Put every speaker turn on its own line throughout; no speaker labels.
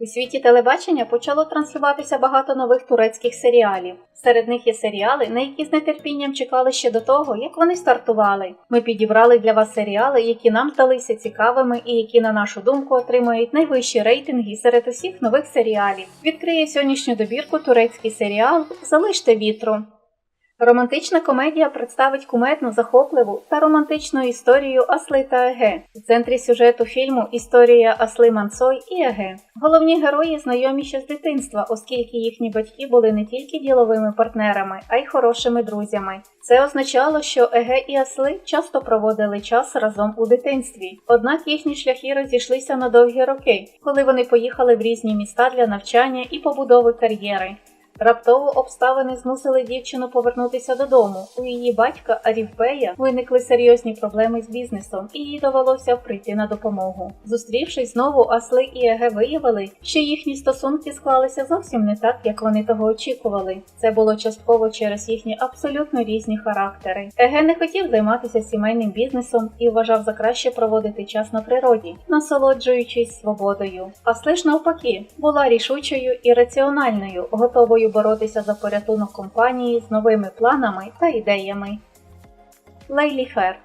У світі телебачення почало транслюватися багато нових турецьких серіалів. Серед них є серіали, на які з нетерпінням чекали ще до того, як вони стартували. Ми підібрали для вас серіали, які нам здалися цікавими і які, на нашу думку, отримують найвищі рейтинги серед усіх нових серіалів. Відкриє сьогоднішню добірку турецький серіал Залиште вітру. Романтична комедія представить кумедну, захопливу та романтичну історію Асли та Еге. У центрі сюжету фільму історія Асли Мансой і Еге. Головні герої знайомі ще з дитинства, оскільки їхні батьки були не тільки діловими партнерами, а й хорошими друзями. Це означало, що Еге і Асли часто проводили час разом у дитинстві. Однак їхні шляхи розійшлися на довгі роки, коли вони поїхали в різні міста для навчання і побудови кар'єри. Раптово обставини змусили дівчину повернутися додому. У її батька Арівбея виникли серйозні проблеми з бізнесом, і їй довелося прийти на допомогу. Зустрівшись знову, Асли і Еге виявили, що їхні стосунки склалися зовсім не так, як вони того очікували. Це було частково через їхні абсолютно різні характери. Еге не хотів займатися сімейним бізнесом і вважав за краще проводити час на природі, насолоджуючись свободою. Асли ж навпаки була рішучою і раціональною, готовою боротися за порятунок компанії з новими планами та ідеями. Лейлі Фер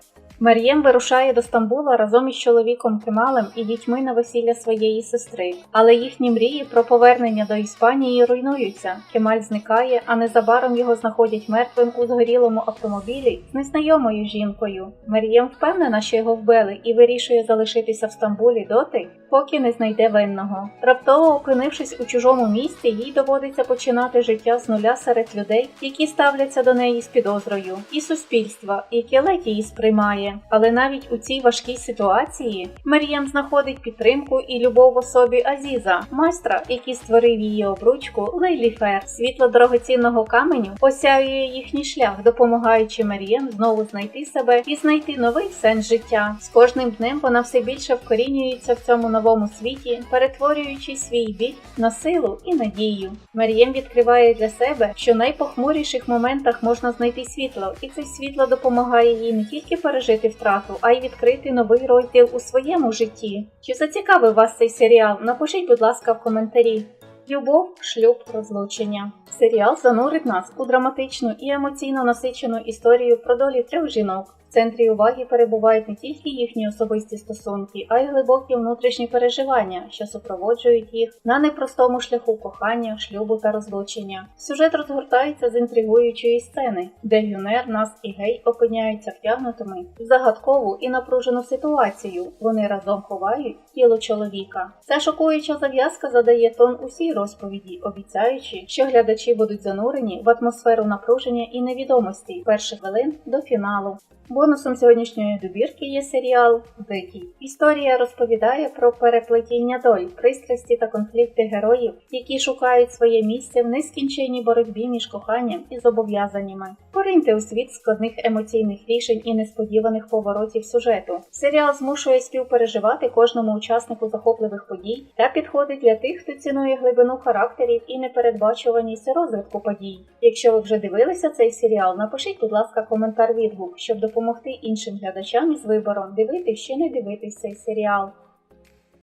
Мар'єм вирушає до Стамбула разом із чоловіком Кемалем і дітьми на весілля своєї сестри, але їхні мрії про повернення до Іспанії руйнуються. Кемаль зникає, а незабаром його знаходять мертвим у згорілому автомобілі з незнайомою жінкою. Мар'єм впевнена, що його вбили, і вирішує залишитися в Стамбулі доти, поки не знайде винного. Раптово опинившись у чужому місті, їй доводиться починати життя з нуля серед людей, які ставляться до неї з підозрою, і суспільства, яке ледь її сприймає. Але навіть у цій важкій ситуації Мар'єм знаходить підтримку і любов особі Азіза, майстра, який створив її обручку Лейлі Фер. Світло дорогоцінного каменю осяює їхній шлях, допомагаючи Мар'єм знову знайти себе і знайти новий сенс життя. З кожним днем вона все більше вкорінюється в цьому новому світі, перетворюючи свій біль на силу і надію. Мар'єм відкриває для себе, що в найпохмуріших моментах можна знайти світло, і це світло допомагає їй не тільки пережити втрату, а й відкрити новий розділ у своєму житті. Чи зацікавив вас цей серіал? Напишіть, будь ласка, в коментарі. Любов, шлюб, розлучення. Серіал занурить нас у драматичну і емоційно насичену історію про долі трьох жінок. В центрі уваги перебувають не тільки їхні особисті стосунки, а й глибокі внутрішні переживання, що супроводжують їх на непростому шляху кохання, шлюбу та розлучення. Сюжет розгортається з інтригуючої сцени, де Гюнер, Нас і Гей опиняються втягнутими в загадкову і напружену ситуацію. Вони разом ховають тіло чоловіка. Ця шокуюча зав'язка задає тон усій розповіді, обіцяючи, що глядачі будуть занурені в атмосферу напруження і невідомості перших хвилин до фіналу. Бонусом сьогоднішньої добірки є серіал Дикий. Історія розповідає про переплетіння доль, пристрасті та конфлікти героїв, які шукають своє місце в нескінченній боротьбі між коханням і зобов'язаннями. Пориньте у світ складних емоційних рішень і несподіваних поворотів сюжету. Серіал змушує співпереживати кожному учаснику захопливих подій та підходить для тих, хто цінує глибину характерів і непередбачуваність розвитку подій. Якщо ви вже дивилися цей серіал, напишіть, будь ласка, коментар відгук, щоб допомогти іншим глядачам із вибором дивитись чи не дивитись цей серіал.